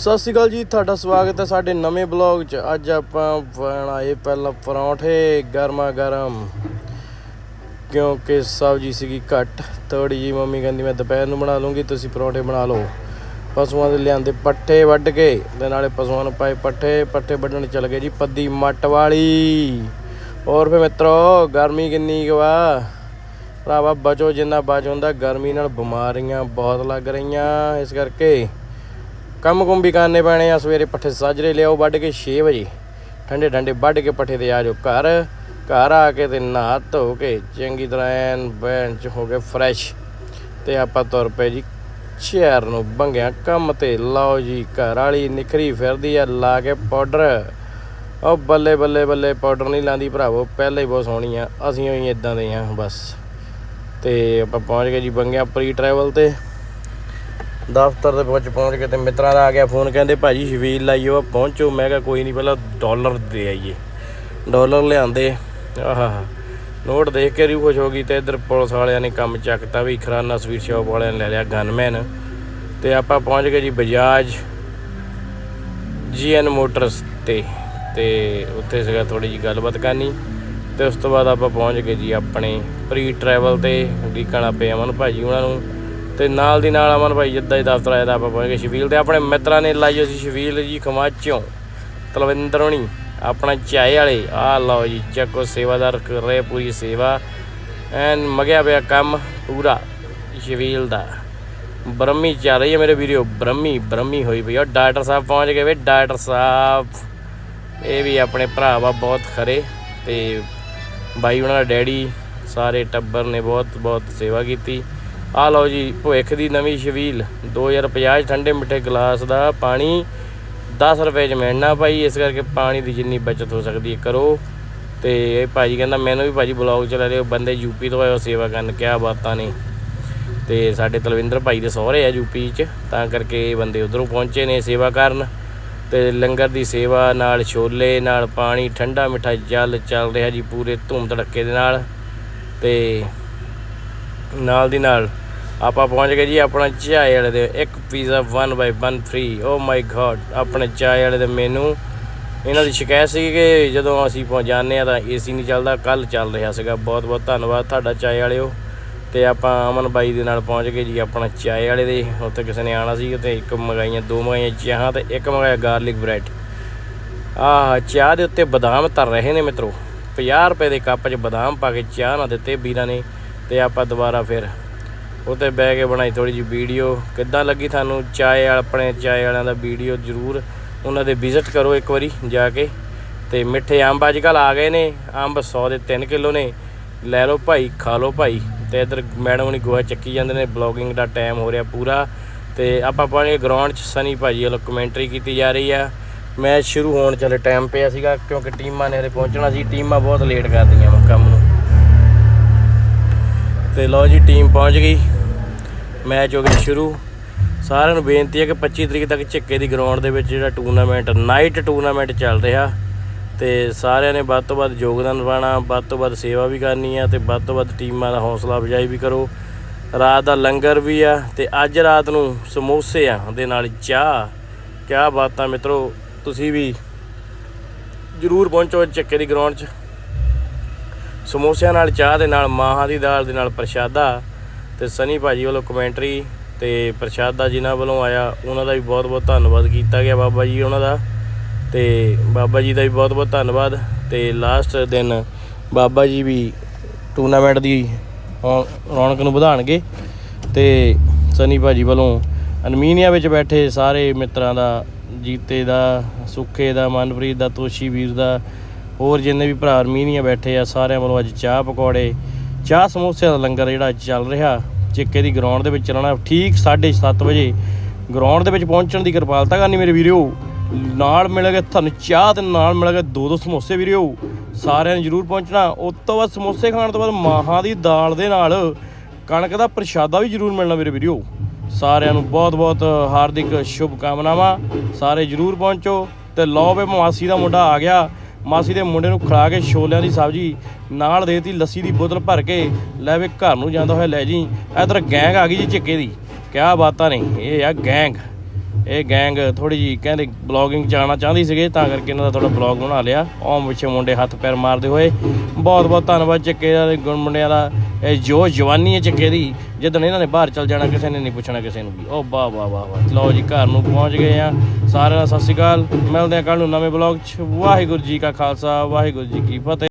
ਸਤਿ ਸ਼੍ਰੀ ਅਕਾਲ ਜੀ, ਤੁਹਾਡਾ ਸਵਾਗਤ ਹੈ ਸਾਡੇ ਨਵੇਂ ਬਲੌਗ 'ਚ। ਅੱਜ ਆਪਾਂ ਬਣਾਏ ਪਹਿਲਾਂ ਪਰੌਂਠੇ, ਗਰਮਾ ਗਰਮ। ਕਿਉਂਕਿ ਸਬਜ਼ੀ ਸੀਗੀ ਘੱਟ ਥੋੜੀ ਜੀ ਮੰਮੀ ਕਹਿੰਦੀ, ਮੈਂ ਦੁਪਹਿਰ ਨੂੰ ਬਣਾ ਲੂੰਗੀ, ਤੁਸੀਂ ਪਰੌਂਠੇ ਬਣਾ ਲਓ। ਪਸ਼ੂਆਂ ਦੇ ਲਿਆਂਦੇ ਪੱਠੇ ਵੱਢ ਕੇ, ਤੇ ਨਾਲੇ ਪਸ਼ੂਆਂ ਨੂੰ ਪਾਏ ਪੱਠੇ। ਪੱਠੇ ਵੱਢਣ ਚੱਲ ਗਏ ਜੀ ਪੱਦੀ ਮੱਟ ਵਾਲੀ। ਹੋਰ ਫੇ ਮਿੱਤਰੋ, ਗਰਮੀ ਕਿੰਨੀ ਕੁ ਵਾ? ਭਰਾਵਾ ਬਚੋ ਜਿੰਨਾ ਬਚ ਹੁੰਦਾ, ਗਰਮੀ ਨਾਲ ਬਿਮਾਰੀਆਂ ਬਹੁਤ ਲੱਗ ਰਹੀਆਂ, ਇਸ ਕਰਕੇ ਕੰਮ ਕੁੰਮ ਵੀ ਕਰਨੇ ਪੈਣੇ ਆ, ਸਵੇਰੇ ਪੱਠੇ ਸਾਜਰੇ ਲਿਆਓ, ਵੱਢ ਕੇ 6 ਵਜੇ। ਠੰਡੇ ਠੰਡੇ ਵੱਢ ਕੇ ਪੱਠੇ ਤੇ ਆ ਜਾਓ ਘਰ। ਘਰ ਆ ਕੇ ਤੇ ਨਹਾ ਧੋ ਕੇ ਚੰਗੀ ਤਰ੍ਹਾਂ ਐਨ ਬੈਨ ਚ ਹੋ ਗਏ ਫਰੈਸ਼ ਤੇ ਆਪਾਂ ਤੁਰ ਪਏ ਜੀ ਸ਼ਹਿਰ ਨੂੰ ਬੰਗਿਆ। ਕੰਮ ਤੇ ਲਾਓ ਜੀ, ਘਰ ਵਾਲੀ ਨਿਖਰੀ ਫਿਰਦੀ ਆ, ਲਾ ਕੇ ਪਾਊਡਰ ਉਹ ਬੱਲੇ ਬੱਲੇ ਬੱਲੇ ਪਾਊਡਰ ਨਹੀਂ ਲਾਂਦੀ ਭਰਾਵੋ, ਪਹਿਲਾਂ ਹੀ ਬਹੁਤ ਸੋਹਣੀ ਆ, ਅਸੀਂ ਹੋਈ ਇਦਾਂ ਦੇ ਆ, ਬਸ। ਤੇ ਆਪਾਂ ਪਹੁੰਚ ਗਏ ਜੀ ਬੰਗਿਆ ਪ੍ਰੀ ਟਰੈਵਲ ਤੇ। ਦਫ਼ਤਰ ਦੇ ਵਿੱਚ ਪਹੁੰਚ ਕੇ ਤੇ ਮਿੱਤਰਾਂ ਦਾ ਆ ਗਿਆ ਫੋਨ, ਕਹਿੰਦੇ ਭਾਜੀ ਸ਼ਵੀਲ ਲਾਈਓ ਆ ਪਹੁੰਚੋ। ਮੈਂ ਕਿਹਾ ਕੋਈ ਨਹੀਂ, ਪਹਿਲਾਂ ਡਾਲਰ ਦੇ ਆਈਏ। ਡਾਲਰ ਲਿਆਂਦੇ, ਆਹਾ ਨੋਟ ਦੇਖ ਕੇ ਰੂ ਖੁਸ਼ ਹੋ ਗਈ ਤੇ ਇਧਰ ਪੁਲਿਸ ਵਾਲਿਆਂ ਨੇ ਕੰਮ ਚੱਕਤਾ ਵੀ ਖਰਾਨਾ ਸਵੀਟ ਸ਼ਾਪ ਵਾਲਿਆਂ ਨੇ ਲੈ ਲਿਆ ਗਨਮੈਨ ਤੇ ਆਪਾਂ ਪਹੁੰਚ ਗਏ ਜੀ ਬਜਾਜ ਜੀਐਨ ਮੋਟਰਸ ਤੇ। ਤੇ ਉੱਥੇ ਸੀਗਾ ਥੋੜੀ ਜੀ ਗੱਲਬਾਤ ਕਰਨੀ। ਤੇ ਉਸ ਤੋਂ ਬਾਅਦ ਆਪਾਂ ਪਹੁੰਚ ਗਏ ਜੀ ਆਪਣੇ ਪ੍ਰੀ ਟਰੈਵਲ ਤੇ ਡੀਕਣਾ ਪਏ ਅਮਨ ਭਾਜੀ ਉਹਨਾਂ ਨੂੰ। ਤੇ ਨਾਲ ਦੀ ਨਾਲ ਅਮਨ ਭਾਈ ਜਿੱਦਾਂ ਹੀ ਦਫ਼ਤਰ ਆਇਆ ਤਾਂ ਆਪਾਂ ਪਹੁੰਚ ਗਏ ਸ਼ਬੀਲ ਤੇ। ਆਪਣੇ ਮਿੱਤਰਾਂ ਨੇ ਲਾਈ ਸੀ ਸ਼ਬੀਲ ਜੀ ਖਮਾਚੋਂ। ਤਲਵਿੰਦਰ ਹੋਣੀ, ਆਪਣਾ ਚਾਏ ਵਾਲੇ। ਆ ਲਓ ਜੀ, ਚੱਕੋ ਸੇਵਾਦਾਰ, ਕਰ ਰਹੇ ਪੂਰੀ ਸੇਵਾ। ਐਨ ਮਗਿਆ ਪਿਆ ਕੰਮ ਪੂਰਾ ਸ਼ਬੀਲ ਦਾ। ਬ੍ਰਹਮੀ ਚੱਲ ਰਹੀ ਹੈ ਮੇਰੇ ਵੀਡੀਓ ਬ੍ਰਹਮੀ ਬ੍ਰਹਮੀ ਹੋਈ ਪਈ ਆ। ਡਾਕਟਰ ਸਾਹਿਬ ਪਹੁੰਚ ਗਏ ਵੇ, ਡਾਕਟਰ ਸਾਹਿਬ। ਇਹ ਵੀ ਆਪਣੇ ਭਰਾ ਵਾ ਬਹੁਤ ਖਰੇ ਤੇ ਬਾਈ ਉਹਨਾਂ ਦਾ ਡੈਡੀ, ਸਾਰੇ ਟੱਬਰ ਨੇ ਬਹੁਤ ਬਹੁਤ ਸੇਵਾ ਕੀਤੀ। ਆ ਲਓ ਜੀ ਭੁੱਖ ਦੀ ਨਵੀਂ ਸ਼ਵੀਲ 2050 ਠੰਡੇ ਮਿੱਠੇ ਗਲਾਸ ਦਾ ਪਾਣੀ 10 ਰੁਪਏ ਚ ਮਿਲਣਾ ਭਾਈ, ਇਸ ਕਰਕੇ ਪਾਣੀ ਦੀ ਜਿੰਨੀ ਬਚਤ ਹੋ ਸਕਦੀ ਹੈ, ਕਰੋ। ਤੇ ਇਹ ਭਾਜੀ ਕਹਿੰਦਾ, ਮੈਨੂੰ ਵੀ ਭਾਜੀ ਬਲੌਗ ਚਲਾ ਰਹੇ ਬੰਦੇ ਯੂਪੀ ਤੋਂ ਆਏ ਹੋ ਸੇਵਾ ਕਰਨ, ਕਿਆ ਬਾਤਾਂ ਨੇ? ਤੇ ਸਾਡੇ ਤਲਵਿੰਦਰ ਭਾਈ ਦੇ ਸਹੁਰੇ ਆ ਯੂਪੀ ਚ, ਤਾਂ ਕਰਕੇ ਇਹ ਬੰਦੇ ਉਧਰੋਂ ਪਹੁੰਚੇ ਨੇ ਸੇਵਾ ਕਰਨ। ਤੇ ਲੰਗਰ ਦੀ ਸੇਵਾ ਨਾਲ ਛੋਲੇ, ਨਾਲ ਪਾਣੀ, ਠੰਡਾ ਮਿੱਠਾ ਜਲ ਚੱਲ ਰਿਹਾ ਜੀ, ਪੂਰੇ ਧੂਮ ਧੜੱਕੇ ਦੇ ਨਾਲ। ਤੇ ਨਾਲ ਦੀ ਨਾਲ ਆਪਾਂ ਪਹੁੰਚ ਗਏ ਜੀ ਆਪਣਾ ਚਾਏ ਵਾਲੇ ਦੇ, ਇੱਕ pizza 1 by 1 free oh my God ਆਪਣੇ ਚਾਏ ਵਾਲੇ ਦੇ ਮੈਨੂੰ ਇਹਨਾਂ ਦੀ ਸ਼ਿਕਾਇਤ ਸੀ ਕਿ ਜਦੋਂ ਅਸੀਂ ਪਹੁੰਚ ਜਾਂਦੇ ਆ ਤਾਂ ਏਸੀ ਨਹੀਂ ਚੱਲਦਾ ਕੱਲ ਚੱਲ ਰਿਹਾ ਸੀਗਾ। ਬਹੁਤ ਬਹੁਤ ਧੰਨਵਾਦ ਤੁਹਾਡਾ ਚਾਏ ਵਾਲਿਓ। ਤੇ ਆਪਾਂ ਅਮਨ ਬਾਈ ਦੇ ਨਾਲ ਪਹੁੰਚ ਗਏ ਜੀ ਆਪਣਾ ਚਾਏ ਵਾਲੇ ਦੇ। ਉੱਥੇ ਕਿਸੇ ਨੇ ਆਣਾ ਸੀ ਤੇ ਇੱਕ ਮੰਗਾਈਆਂ, ਦੋ ਮੰਗਾਈਆਂ ਚਾਹਾਂ ਤੇ ਇੱਕ ਮੰਗਾਇਆ ਗਾਰਲਿਕ ਬ੍ਰੈਡ ਆਹ, ਚਾਹ ਦੇ ਉੱਤੇ ਬਦਾਮ ਤਰ ਰਹੇ ਨੇ ਮਿੱਤਰੋ। 50 ਰੁਪਏ ਦੇ ਕੱਪ 'ਚ ਬਦਾਮ ਪਾ ਕੇ ਚਾਹ ਨਾ ਦਿੱਤੇ ਵੀਰਾਂ ਨੇ, ਤੇ ਆਪਾਂ ਦੁਬਾਰਾ ਫਿਰ ਉੱਤੇ ਬਹਿ ਕੇ ਬਣਾਈ ਥੋੜੀ ਜਿਹੀ ਵੀਡੀਓ। ਕਿੱਦਾਂ ਲੱਗੀ ਤੁਹਾਨੂੰ ਚਾਏ ਆਪਣੇ ਚਾਏ ਵਾਲਿਆਂ ਦਾ ਵੀਡੀਓ? ਜ਼ਰੂਰ ਉਹਨਾਂ ਦੇ ਵਿਜ਼ਿਟ ਕਰੋ ਇੱਕ ਵਾਰੀ ਜਾ ਕੇ। ਤੇ ਮਿੱਠੇ ਅੰਬ ਅੱਜ ਕੱਲ ਆ ਗਏ ਨੇ। ਅੰਬ 100 ਦੇ 3 ਕਿਲੋ ਨੇ। ਲੈ ਲਓ ਭਾਈ, ਖਾ ਲਓ ਭਾਈ। ਤੇ ਇਧਰ ਮੈਡਮ ਨੇ ਗੋਹਾ ਚੱਕੀ ਜਾਂਦੇ ਨੇ। ਬਲੌਗਿੰਗ ਦਾ ਟਾਈਮ ਹੋ ਰਿਹਾ ਪੂਰਾ। ਤੇ ਆਪਾਂ ਪਹੁੰਚੇ ਗਰਾਊਂਡ 'ਚ ਸਨੀ ਭਾਜੀ ਵੱਲੋਂ ਕਮੈਂਟਰੀ ਕੀਤੀ ਜਾ ਰਹੀ ਆ। ਮੈਚ ਸ਼ੁਰੂ ਹੋਣ ਚਲੇ ਟਾਈਮ ਪਿਆ ਸੀਗਾ ਕਿਉਂਕਿ ਟੀਮਾਂ ਨੇ ਹਲੇ ਪਹੁੰਚਣਾ ਸੀ। ਟੀਮਾਂ ਬਹੁਤ ਲੇਟ ਕਰਦੀਆਂ ਵਾ ਕੰਮ ਨੂੰ। ਤੇ ਲਓ ਜੀ ਟੀਮ ਪਹੁੰਚ ਗਈ। ਮੈਚ ਹੋ ਗਿਆ ਸ਼ੁਰੂ। ਸਾਰਿਆਂ ਨੂੰ ਬੇਨਤੀ ਹੈ ਕਿ 25 ਤਰੀਕ ਤੱਕ ਝਿੱਕੇ ਦੀ ਗਰਾਊਂਡ ਦੇ ਵਿੱਚ ਜਿਹੜਾ ਟੂਰਨਾਮੈਂਟ ਨਾਈਟ ਟੂਰਨਾਮੈਂਟ ਚੱਲ ਰਿਹਾ। ਤੇ ਸਾਰਿਆਂ ਨੇ ਵੱਧ ਤੋਂ ਵੱਧ ਯੋਗਦਾਨ ਪਾਉਣਾ, ਵੱਧ ਤੋਂ ਵੱਧ ਸੇਵਾ ਵੀ ਕਰਨੀ ਆ ਤੇ ਵੱਧ ਤੋਂ ਵੱਧ ਟੀਮਾਂ ਦਾ ਹੌਸਲਾ ਅਫਜ਼ਾਈ ਵੀ ਕਰੋ। ਰਾਤ ਦਾ ਲੰਗਰ ਵੀ ਆ ਤੇ ਅੱਜ ਰਾਤ ਨੂੰ ਸਮੋਸੇ ਆ ਦੇ ਨਾਲ ਚਾਹ। ਕਿਆ ਬਾਤਾਂ ਮਿੱਤਰੋ, ਤੁਸੀਂ ਵੀ ਜਰੂਰ ਪਹੁੰਚੋ ਚੱਕੇ ਦੀ ਗਰਾਊਂਡ 'ਚ। ਸਮੋਸਿਆਂ ਨਾਲ, ਚਾਹ ਦੇ ਨਾਲ, ਮਾਹਾਂ ਦੀ ਦਾਲ ਦੇ ਨਾਲ ਪ੍ਰਸ਼ਾਦਾ। ਤੇ ਸਨੀ ਭਾਜੀ ਵੱਲੋਂ ਕਮੈਂਟਰੀ ਤੇ ਪ੍ਰਸ਼ਾਦਾ ਜਿਨ੍ਹਾਂ ਵੱਲੋਂ ਆਇਆ, ਉਹਨਾਂ ਦਾ ਵੀ ਬਹੁਤ ਬਹੁਤ ਧੰਨਵਾਦ ਕੀਤਾ ਗਿਆ ਬਾਬਾ ਜੀ ਉਹਨਾਂ ਦਾ। ਤੇ ਬਾਬਾ ਜੀ ਦਾ ਵੀ ਬਹੁਤ ਬਹੁਤ ਧੰਨਵਾਦ। ਤੇ ਲਾਸਟ ਦਿਨ ਬਾਬਾ ਜੀ ਵੀ ਟੂਰਨਾਮੈਂਟ ਦੀ ਰੌਣਕ ਨੂੰ ਵਧਾਣਗੇ। ਤੇ ਸਨੀ ਭਾਜੀ ਵੱਲੋਂ ਅਨਮੀਨੀਆ ਵਿੱਚ ਬੈਠੇ ਸਾਰੇ ਮਿੱਤਰਾਂ ਦਾ, ਜੀਤੇ ਦਾ, ਸੁੱਖੇ ਦਾ, ਮਨਪ੍ਰੀਤ ਦਾ, ਤੋਸ਼ੀ ਵੀਰ ਦਾ, ਹੋਰ ਜਿੰਨੇ ਵੀ ਭਰਾ ਅਰਮੀਨੀਆ ਬੈਠੇ ਆ, ਸਾਰਿਆਂ ਵੱਲੋਂ ਅੱਜ ਚਾਹ ਪਕੌੜੇ, ਚਾਹ ਸਮੋਸਿਆਂ ਦਾ ਲੰਗਰ ਜਿਹੜਾ ਅੱਜ ਚੱਲ ਰਿਹਾ। ਚਿੱਕੇ ਦੀ ਗਰਾਊਂਡ ਦੇ ਵਿੱਚ ਚੱਲਣਾ। ਠੀਕ 7:30 ਵਜੇ ਗਰਾਊਂਡ ਦੇ ਵਿੱਚ ਪਹੁੰਚਣ ਦੀ ਕਿਰਪਾਲਤਾ ਕਰਨੀ ਮੇਰੇ ਵੀਰਿਓ ਨਾਲ ਮਿਲੇਗਾ ਤੁਹਾਨੂੰ ਚਾਹ ਤੇ ਨਾਲ ਮਿਲੇਗਾ ਦੋ ਦੋ ਸਮੋਸੇ ਵੀਰੋ। ਸਾਰਿਆਂ ਨੇ ਜਰੂਰ ਪਹੁੰਚਣਾ। ਉਸ ਤੋਂ ਬਾਅਦ ਸਮੋਸੇ ਖਾਣ ਤੋਂ ਬਾਅਦ ਮਾਹਾਂ ਦੀ ਦਾਲ ਦੇ ਨਾਲ ਕਣਕ ਦਾ ਪ੍ਰਸ਼ਾਦਾ ਵੀ ਜਰੂਰ ਮਿਲਣਾ ਮੇਰੇ ਵੀਰਿਓ ਸਾਰਿਆਂ ਨੂੰ ਬਹੁਤ ਬਹੁਤ ਹਾਰਦਿਕ ਸ਼ੁਭ ਕਾਮਨਾਵਾਂ ਸਾਰੇ ਜਰੂਰ ਪਹੁੰਚੋ। ਤੇ ਲਓ ਵੇ ਮਾਸੀ ਦਾ ਮੁੰਡਾ ਆ ਗਿਆ। ਮਾਸੀ ਦੇ ਮੁੰਡੇ ਨੂੰ ਖਿਲਾ ਕੇ ਛੋਲਿਆਂ ਦੀ ਸਬਜ਼ੀ ਨਾਲ ਦੇਤੀ, ਲੱਸੀ ਦੀ ਬੋਤਲ ਭਰ ਕੇ ਲੈ ਵੇ ਘਰ ਨੂੰ ਜਾਂਦਾ ਹੋਇਆ, ਲੈ ਜੀ। ਇਧਰ ਗੈਂਗ ਆ ਗਈ ਜੀ ਚੱਕੇ ਦੀ। ਕਿਆ ਬਾਤਾਂ ਨੇ, ਇਹ ਆ ਗੈਂਗ। ਇਹ ਗੈਂਗ ਥੋੜੀ ਜੀ ਕਹਿੰਦੇ ਬਲੌਗਿੰਗ ਚ ਆਉਣਾ ਚਾਹੁੰਦੀ ਸੀਗੇ, ਤਾਂ ਕਰਕੇ ਇਹਨਾਂ ਦਾ ਥੋੜਾ ਬਲੌਗ ਬਣਾ ਲਿਆ। ਆਉਂ ਪਿੱਛੇ ਮੁੰਡੇ ਹੱਥ ਪੈਰ ਮਾਰਦੇ ਹੋਏ। ਬਹੁਤ ਬਹੁਤ ਧੰਨਵਾਦ ਚੱਕੇ ਦੇ ਗੁਣ ਮੁੰਡਿਆਂ ਦਾ। ਇਹ ਜੋ ਜਵਾਨੀ ਹੈ ਚੱਕੇ ਦੀ, ਜਦੋਂ ਇਹਨਾਂ ਨੇ ਬਾਹਰ ਚਲ ਜਾਣਾ, ਕਿਸੇ ਨੇ ਨਹੀਂ ਪੁੱਛਣਾ ਕਿਸੇ ਨੂੰ ਵੀ। ਉਹ ਵਾਹ ਵਾਹ ਵਾਹ ਵਾਹ। ਲਓ ਜੀ, ਘਰ ਨੂੰ ਪਹੁੰਚ ਗਏ ਆ। ਸਾਰਿਆਂ ਦਾ ਸਤਿ ਸ਼੍ਰੀ ਅਕਾਲ। ਮਿਲਦੇ ਆ ਕੱਲ ਨੂੰ ਨਵੇਂ ਬਲੌਗ 'ਚ। ਵਾਹਿਗੁਰੂ ਜੀ ਕਾ ਖਾਲਸਾ, ਵਾਹਿਗੁਰੂ ਜੀ ਕੀ ਫਤਿਹ।